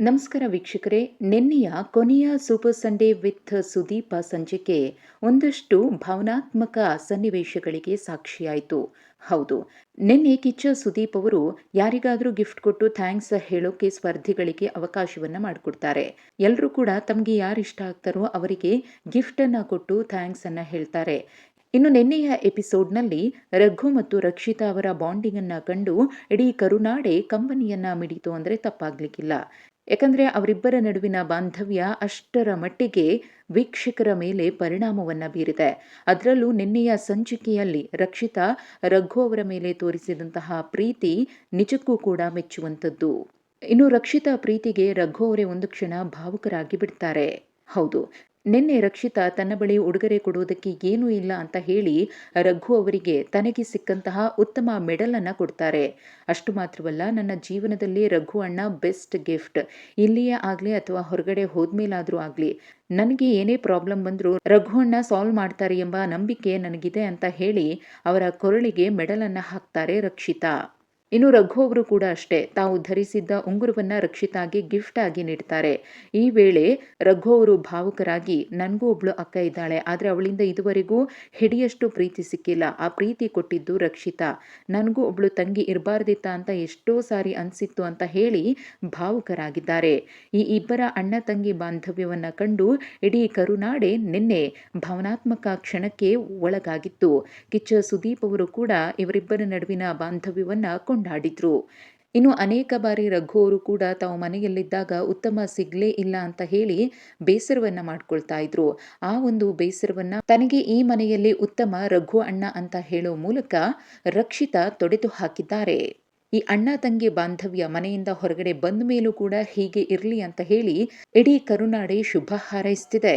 ನಮಸ್ಕಾರ ವೀಕ್ಷಕರೇ, ನಿನ್ನೆಯ ಕೊನೆಯ ಸೂಪರ್ ಸಂಡೇ ವಿತ್ ಸುದೀಪ ಸಂಚಿಕೆ ಒಂದಷ್ಟು ಭಾವನಾತ್ಮಕ ಸನ್ನಿವೇಶಗಳಿಗೆ ಸಾಕ್ಷಿಯಾಯಿತು. ಹೌದು, ನಿನ್ನೆ ಕಿಚ್ಚ ಸುದೀಪ್ ಅವರು ಯಾರಿಗಾದರೂ ಗಿಫ್ಟ್ ಕೊಟ್ಟು ಥ್ಯಾಂಕ್ಸ್ ಹೇಳೋಕೆ ಸ್ಪರ್ಧಿಗಳಿಗೆ ಅವಕಾಶವನ್ನ ಮಾಡಿಕೊಡ್ತಾರೆ. ಎಲ್ಲರೂ ಕೂಡ ತಮಗೆ ಯಾರು ಇಷ್ಟ ಆಗ್ತಾರೋ ಅವರಿಗೆ ಗಿಫ್ಟ್ ಅನ್ನ ಕೊಟ್ಟು ಥ್ಯಾಂಕ್ಸ್ ಅನ್ನ ಹೇಳ್ತಾರೆ. ಇನ್ನು ನಿನ್ನೆಯ ಎಪಿಸೋಡ್ನಲ್ಲಿ ರಘು ಮತ್ತು ರಕ್ಷಿತಾ ಅವರ ಬಾಂಡಿಂಗ್ ಅನ್ನ ಕಂಡು ಇಡೀ ಕರುನಾಡೆ ಕಂಬನಿಯನ್ನ ಮಿಡಿತು ಅಂದರೆ ತಪ್ಪಾಗ್ಲಿಕ್ಕಿಲ್ಲ. ಯಾಕಂದರೆ ಅವರಿಬ್ಬರ ನಡುವಿನ ಬಾಂಧವ್ಯ ಅಷ್ಟರ ಮಟ್ಟಿಗೆ ವೀಕ್ಷಕರ ಮೇಲೆ ಪರಿಣಾಮವನ್ನು ಬೀರಿದೆ. ಅದರಲ್ಲೂ ನಿನ್ನೆಯ ಸಂಚಿಕೆಯಲ್ಲಿ ರಕ್ಷಿತಾ ರಘು ಅವರ ಮೇಲೆ ತೋರಿಸಿದಂತಹ ಪ್ರೀತಿ ನಿಜಕ್ಕೂ ಕೂಡ ಮೆಚ್ಚುವಂಥದ್ದು. ಇನ್ನು ರಕ್ಷಿತಾ ಪ್ರೀತಿಗೆ ರಘು ಅವರೇ ಒಂದು ಕ್ಷಣ ಭಾವುಕರಾಗಿ ಬಿಡ್ತಾರೆ ಹೌದು ನಿನ್ನೆ ರಕ್ಷಿತಾ ತನ್ನ ಬಳಿ ಉಡುಗೊರೆ ಕೊಡುವುದಕ್ಕೆ ಏನೂ ಇಲ್ಲ ಅಂತ ಹೇಳಿ ರಘು ಅವರಿಗೆ ತನಗೆ ಸಿಕ್ಕಂತಹ ಉತ್ತಮ ಮೆಡಲನ್ನು ಕೊಡ್ತಾರೆ. ಅಷ್ಟು ಮಾತ್ರವಲ್ಲ, ನನ್ನ ಜೀವನದಲ್ಲಿ ರಘು ಅಣ್ಣ ಬೆಸ್ಟ್ ಗಿಫ್ಟ್. ಇಲ್ಲಿಯೇ ಆಗಲಿ ಅಥವಾ ಹೊರಗಡೆ ಹೋದ್ಮೇಲಾದರೂ ಆಗಲಿ, ನನಗೆ ಏನೇ ಪ್ರಾಬ್ಲಮ್ ಬಂದರೂ ರಘು ಅಣ್ಣ ಸಾಲ್ವ್ ಮಾಡ್ತಾರೆ ಎಂಬ ನಂಬಿಕೆ ನನಗಿದೆ ಅಂತ ಹೇಳಿ ಅವರ ಕೊರಳಿಗೆ ಮೆಡಲನ್ನು ಹಾಕ್ತಾರೆ ರಕ್ಷಿತಾ. ಇನ್ನು ರಘು ಅವರು ಕೂಡ ಅಷ್ಟೇ. ತಾವು ಧರಿಸಿದ್ದ ಉಂಗುರವನ್ನ ರಕ್ಷಿತಾಗಿ ಗಿಫ್ಟ್ ಆಗಿ ನೀಡ್ತಾರೆ. ಈ ವೇಳೆ ರಘು ಅವರು ಭಾವುಕರಾಗಿ, ನನಗೂ ಒಬ್ಳು ಅಕ್ಕ ಇದ್ದಾಳೆ. ಆದರೆ ಅವಳಿಂದ ಇದುವರೆಗೂ ಹಿಡಿಯಷ್ಟು ಪ್ರೀತಿ ಸಿಕ್ಕಿಲ್ಲ. ಆ ಪ್ರೀತಿ ಕೊಟ್ಟಿದ್ದು ರಕ್ಷಿತಾ. ನನಗೂ ಒಬ್ಳು ತಂಗಿ ಇರಬಾರ್ದಿತ್ತ ಅಂತ ಎಷ್ಟೋ ಸಾರಿ ಅನಿಸಿತ್ತು ಅಂತ ಹೇಳಿ ಭಾವುಕರಾಗಿದ್ದಾರೆ. ಈ ಇಬ್ಬರ ಅಣ್ಣ ತಂಗಿ ಬಾಂಧವ್ಯವನ್ನ ಕಂಡು ಇಡೀ ಕರುನಾಡೆ ನಿನ್ನೆ ಭಾವನಾತ್ಮಕ ಕ್ಷಣಕ್ಕೆ ಒಳಗಾಗಿತ್ತು. ಕಿಚ್ಚ ಸುದೀಪ್ ಅವರು ಕೂಡ ಇವರಿಬ್ಬರ ನಡುವಿನ ಬಾಂಧವ್ಯವನ್ನ ಕೊಂಡಾಡಿದ್ರು. ಇನ್ನು ಅನೇಕ ಬಾರಿ ರಘು ಅವರು ಕೂಡ ತಾವು ಮನೆಯಲ್ಲಿದ್ದಾಗ ಉತ್ತಮ ಸಿಗ್ಲೇ ಇಲ್ಲ ಅಂತ ಹೇಳಿ ಬೇಸರವನ್ನ ಮಾಡ್ಕೊಳ್ತಾ ಇದ್ರು. ಆ ಒಂದು ಬೇಸರವನ್ನ ತನಗೆ ಈ ಮನೆಯಲ್ಲಿ ಉತ್ತಮ ರಘು ಅಣ್ಣ ಅಂತ ಹೇಳೋ ಮೂಲಕ ರಕ್ಷಿತಾ ತೊಡೆದು ಹಾಕಿದ್ದಾರೆ. ಈ ಅಣ್ಣ ತಂಗಿ ಬಾಂಧವ್ಯ ಮನೆಯಿಂದ ಹೊರಗಡೆ ಬಂದ ಮೇಲೂ ಕೂಡ ಹೀಗೆ ಇರಲಿ ಅಂತ ಹೇಳಿ ಇಡೀ ಕರುನಾಡೆ ಶುಭ ಹಾರೈಸ್ತಿದೆ.